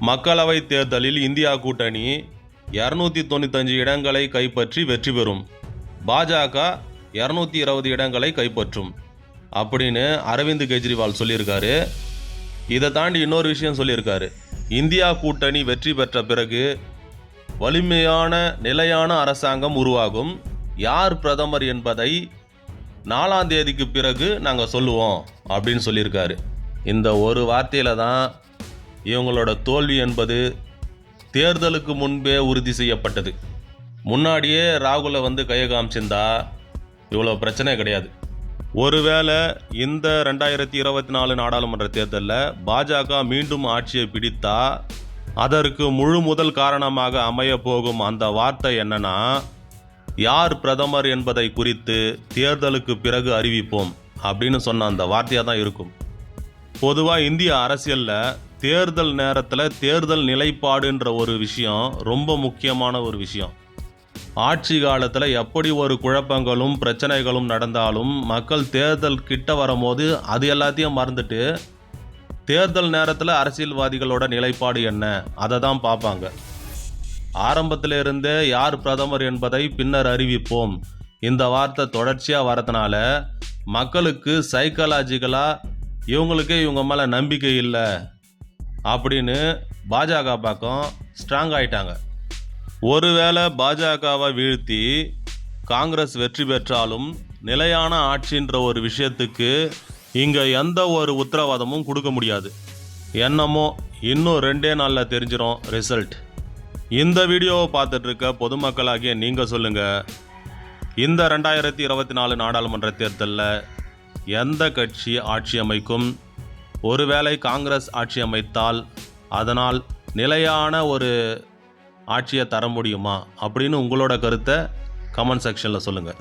மக்களவைத் தேர்தலில் இந்தியா கூட்டணி இரநூத்தி தொண்ணூத்தஞ்சு இடங்களை கைப்பற்றி வெற்றி பெறும். பாஜக இரநூத்தி இருபது இடங்களை கைப்பற்றும். அப்படின்னு அரவிந்த் கெஜ்ரிவால் சொல்லியிருக்காரு. இதை தாண்டி இன்னொரு விஷயம் சொல்லியிருக்காரு. இந்தியா கூட்டணி வெற்றி பெற்ற பிறகு வலிமையான நிலையான அரசாங்கம் உருவாகும். யார் பிரதமர் என்பதை நாலாம் தேதிக்கு பிறகு நாங்கள் சொல்லுவோம் அப்படின்னு சொல்லியிருக்காரு. இந்த ஒரு வார்த்தையில் தான் இவங்களோட தோல்வி என்பது தேர்தலுக்கு முன்பே உறுதி செய்யப்பட்டது. முன்னாடியே ராகுலை வந்து கையை காமிச்சிருந்தா இவ்வளோ பிரச்சனை கிடையாது. ஒருவேளை இந்த ரெண்டாயிரத்தி இருபத்தி நாலு நாடாளுமன்ற தேர்தலில் பாஜக மீண்டும் ஆட்சியை பிடித்தா அதற்கு முழு முதல் காரணமாக அமைய போகும் அந்த வார்த்தை என்னன்னா யார் பிரதமர் என்பதை குறித்து தேர்தலுக்கு பிறகு அறிவிப்போம் அப்படின்னு சொன்ன அந்த வார்த்தையாக தான் இருக்கும். பொதுவாக இந்திய அரசியலில் தேர்தல் நேரத்தில் தேர்தல் நிலைப்பாடுன்ற ஒரு விஷயம் ரொம்ப முக்கியமான ஒரு விஷயம். ஆட்சி காலத்தில் எப்படி ஒரு குழப்பங்களும் பிரச்சனைகளும் நடந்தாலும் மக்கள் தேர்தல் கிட்ட வரும்போது அது எல்லாத்தையும் மறந்துட்டு தேர்தல் நேரத்தில் அரசியல்வாதிகளோட நிலைப்பாடு என்ன? அதை தான் பார்ப்பாங்க ஆரம்பத்தில் இருந்தே யார் பிரதமர் என்பதை பின்னர் அறிவிப்போம். இந்த வார்த்தை தொடர்ச்சியாக வரதுனால மக்களுக்கு சைக்காலஜிக்கலாக இவங்களுக்கே இவங்க மேலே நம்பிக்கை இல்லை அப்படின்னு பாஜக பக்கம் ஸ்ட்ராங் ஆயிட்டாங்க. ஒருவேளை பாஜகவை வீழ்த்தி காங்கிரஸ் வெற்றி பெற்றாலும் நிலையான ஆட்சின்ற ஒரு விஷயத்துக்கு இங்கே எந்த ஒரு உத்தரவாதமும் கொடுக்க முடியாது. என்னமோ இன்னும் ரெண்டே நாளில் தெரிஞ்சிடும் ரிசல்ட் இந்த வீடியோவை பார்த்துட்ருக்க பொதுமக்களாகிய நீங்கள் சொல்லுங்கள் இந்த ரெண்டாயிரத்தி இருபத்தி நாலு நாடாளுமன்ற தேர்தலில் எந்த கட்சி ஆட்சி அமைக்கும்? ஒருவேளை காங்கிரஸ் ஆட்சி அமைத்தால் அதனால் நிலையான ஒரு ஆட்சியை தர முடியுமா? அப்படின்னு உங்களோட கருத்தை கமெண்ட் செக்ஷனில் சொல்லுங்கள்